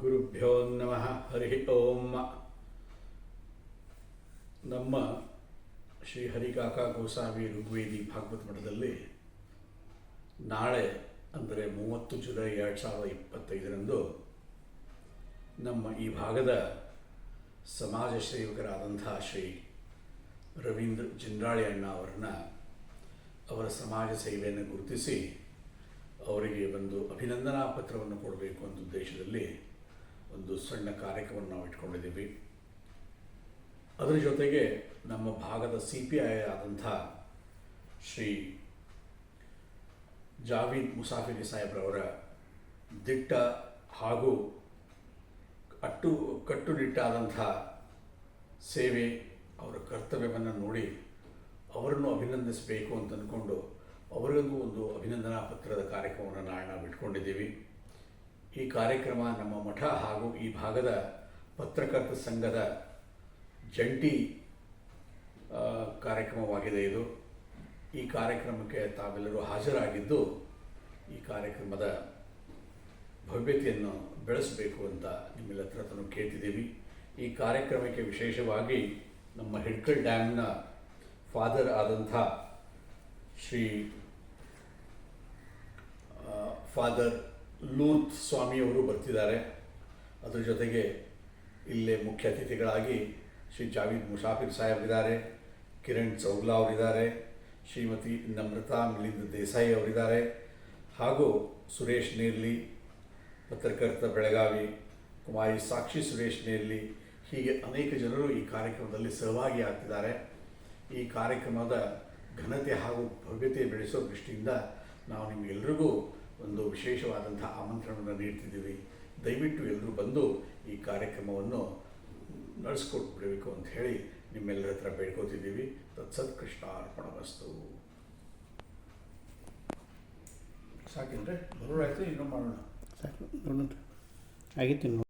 ಗುರುಭ್ಯೋ ನಮಃ ಹರಿ ಓಂ. ನಮ್ಮ ಶ್ರೀ ಹರಿಕಾಕಾ ಗೋಸಾವಿ ಋಗ್ವೇದಿ ಭಾಗವತ್ ಮಠದಲ್ಲಿ ನಾಳೆ ಅಂದರೆ ಮೂವತ್ತು ಜುಲೈ ಎರಡು ಸಾವಿರದ ಇಪ್ಪತ್ತೈದರಂದು ನಮ್ಮ ಈ ಭಾಗದ ಸಮಾಜ ಸೇವಕರಾದಂಥ ಶ್ರೀ ರವೀಂದ್ರ ಜಿಂಡ್ರಾಳಿ ಅಣ್ಣ ಅವರನ್ನ ಅವರ ಸಮಾಜ ಸೇವೆಯನ್ನು ಗುರುತಿಸಿ ಅವರಿಗೆ ಒಂದು ಅಭಿನಂದನಾ ಪತ್ರವನ್ನು ಕೊಡಬೇಕು ಅಂತ ಉದ್ದೇಶದಲ್ಲಿ ಒಂದು ಸಣ್ಣ ಕಾರ್ಯಕ್ರಮವನ್ನು ನಾವು ಇಟ್ಕೊಂಡಿದ್ದೀವಿ. ಅದರ ಜೊತೆಗೆ ನಮ್ಮ ಭಾಗದ ಸಿ ಪಿ ಐ ಆದಂಥ ಶ್ರೀ ಜಾವೀದ್ ಮುಸಾಫಿರಿ ಸಾಹೇಬ್ರವರ ದಿಟ್ಟ ಹಾಗೂ ಅಟ್ಟು ಕಟ್ಟುನಿಟ್ಟಾದಂಥ ಸೇವೆ ಅವರ ಕರ್ತವ್ಯವನ್ನು ನೋಡಿ ಅವರನ್ನು ಅಭಿನಂದಿಸಬೇಕು ಅಂತ ಅಂದ್ಕೊಂಡು ಅವರಿಗೂ ಒಂದು ಅಭಿನಂದನಾ ಪತ್ರದ ಕಾರ್ಯಕ್ರಮವನ್ನು ನಾಳೆ ನಾವು ಇಟ್ಕೊಂಡಿದ್ದೀವಿ. ಈ ಕಾರ್ಯಕ್ರಮ ನಮ್ಮ ಮಠ ಹಾಗೂ ಈ ಭಾಗದ ಪತ್ರಕರ್ತ ಸಂಘದ ಜಂಟಿ ಕಾರ್ಯಕ್ರಮವಾಗಿದೆ ಇದು. ಈ ಕಾರ್ಯಕ್ರಮಕ್ಕೆ ತಾವೆಲ್ಲರೂ ಹಾಜರಾಗಿದ್ದು ಈ ಕಾರ್ಯಕ್ರಮದ ಭವ್ಯತೆಯನ್ನು ಬೆಳೆಸಬೇಕು ಅಂತ ನಿಮ್ಮೆಲ್ಲ ಹತ್ರ ತಾನು ಕೇಳ್ತಿದ್ದೀವಿ. ಈ ಕಾರ್ಯಕ್ರಮಕ್ಕೆ ವಿಶೇಷವಾಗಿ ನಮ್ಮ ಹಿಡ್ಕಲ್ ಡ್ಯಾಮ್ನ ಫಾದರ್ ಆದಂಥ ಶ್ರೀ ಫಾದರ್ ಲೂತ್ ಸ್ವಾಮಿಯವರು ಬರ್ತಿದ್ದಾರೆ. ಅದರ ಜೊತೆಗೆ ಇಲ್ಲೇ ಮುಖ್ಯ ಅತಿಥಿಗಳಾಗಿ ಶ್ರೀ ಜಾವೀದ್ ಮುಷಾಫಿರ್ ಸಾಹೇಬ್ ಇದ್ದಾರೆ, ಕಿರಣ್ ಚೌಗ್ಲಾ ಅವರಿದ್ದಾರೆ, ಶ್ರೀಮತಿ ನಮ್ರತಾ ಮಿಲಿಂದ್ ದೇಸಾಯಿ ಅವರಿದ್ದಾರೆ, ಹಾಗೂ ಸುರೇಶ್ ನೇರ್ಲಿ, ಪತ್ರಕರ್ತ ಬೆಳಗಾವಿ, ಕುಮಾರಿ ಸಾಕ್ಷಿ ಸುರೇಶ್ ನೇರ್ಲಿ, ಹೀಗೆ ಅನೇಕ ಜನರು ಈ ಕಾರ್ಯಕ್ರಮದಲ್ಲಿ ಸಹಭಾಗಿ ಆಗ್ತಿದ್ದಾರೆ ಈ ಕಾರ್ಯಕ್ರಮದ ಘನತೆ ಹಾಗೂ ಭವ್ಯತೆ ಬೆಳೆಸೋ ದೃಷ್ಟಿಯಿಂದ ನಾವು ನಿಮಗೆಲ್ಲರಿಗೂ ಒಂದು ವಿಶೇಷವಾದಂಥ ಆಮಂತ್ರಣವನ್ನು ನೀಡ್ತಿದ್ದೀವಿ. ದಯವಿಟ್ಟು ಎಲ್ಲರೂ ಬಂದು ಈ ಕಾರ್ಯಕ್ರಮವನ್ನು ನಡೆಸ್ಕೊಟ್ಬಿಡಬೇಕು ಅಂತ ಹೇಳಿ ನಿಮ್ಮೆಲ್ಲರ ಹತ್ರ ಬೇಡ್ಕೋತಿದ್ದೀವಿ. ತತ್ಸತ್ ಕೃಷ್ಣ ಅರ್ಪಣ ವಸ್ತು ಸಾಕೇನ್ರಿ? ಬರೋರಾಯ್ತು, ಇನ್ನೂ ಮಾಡೋಣ? ಸಾಕು ಆಗಿತ್ತು